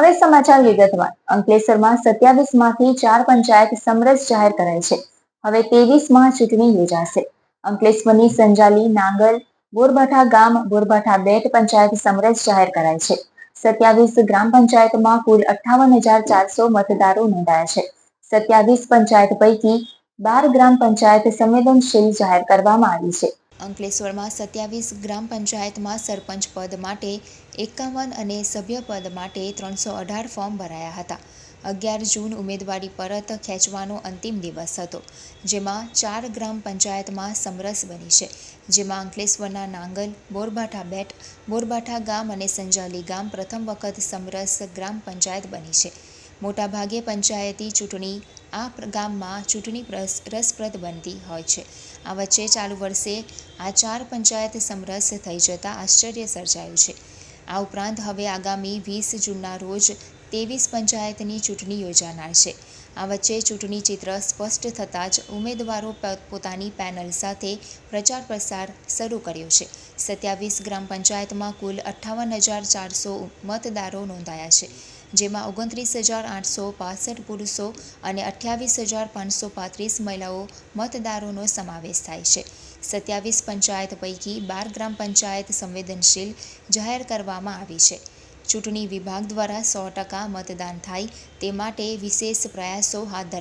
હવે સમાચાર વિગતવાર. અંકલેશ્વરમાં સત્યાવીસમાંથી ચાર પંચાયત સમરસ જાહેર કરાઈ છે. હવે ત્રેવીસમાં ચૂંટણી યોજાશે. અંકલેશ્વરની સંજાલી, નાંગલ, બોરભાઠા ગામ, બોરભાઠા બેટ પંચાયત સમરસ જાહેર કરાઈ છે. સત્યાવીસ ગ્રામ પંચાયતમાં કુલ અઠ્ઠાવન હજાર ચારસો મતદારો નોંધાયા છે. સત્યાવીસ પંચાયત પૈકી બાર ગ્રામ પંચાયત સંવેદનશીલ જાહેર કરવામાં આવી છે. અંકલેશ્વરમાં સત્યાવીસ ગ્રામ પંચાયતમાં સરપંચ પદ માટે એકાવન અને સભ્ય પદ માટે ત્રણસો અઢાર ફોર્મ ભરાયા હતા. અગિયાર જૂન ઉમેદવારી પરત ખેંચવાનો અંતિમ દિવસ હતો, જેમાં ચાર ગ્રામ પંચાયતમાં સમરસ બની છે, જેમાં અંકલેશ્વરના નાંગલ, બોરબાઠા બેટ, બોરબાઠા ગામ અને સંજાલી ગામ પ્રથમ વખત સમરસ ગ્રામ પંચાયત બની છે. મોટાભાગે પંચાયતી ચૂંટણી આ ગામમાં ચૂંટણી રસપ્રદ બનતી હોય છે. આ વચ્ચે ચાલુ વર્ષે આ ચાર પંચાયત સમરસ થઈ જતાં આશ્ચર્ય સર્જાયું છે. આ ઉપરાંત હવે આગામી વીસ જૂનના રોજ ત્રેવીસ પંચાયતની ચૂંટણી યોજાનાર છે. આ વચ્ચે ચૂંટણી ચિત્ર સ્પષ્ટ થતાં જ ઉમેદવારો પોતાની પેનલ સાથે પ્રચાર પ્રસાર શરૂ કર્યો છે. સત્યાવીસ ગ્રામ પંચાયતમાં કુલ અઠ્ઠાવન હજાર ચારસો મતદારો નોંધાયા છે. જેમાં ઓગણત્રીસ હજાર આઠસો પાસઠ પુરુષો અને અઠ્યાવીસ હજાર પાંચસો પાંત્રીસ મહિલાઓ મતદારોનો સમાવેશ થાય છે. સત્યાવીસ પંચાયત પૈકી બાર ગ્રામ પંચાયત સંવેદનશીલ જાહેર કરવામાં આવી છે. ચૂંટણી વિભાગ દ્વારા સો ટકા મતદાન થાય તે માટે વિશેષ પ્રયાસો હાથ ધરવામાં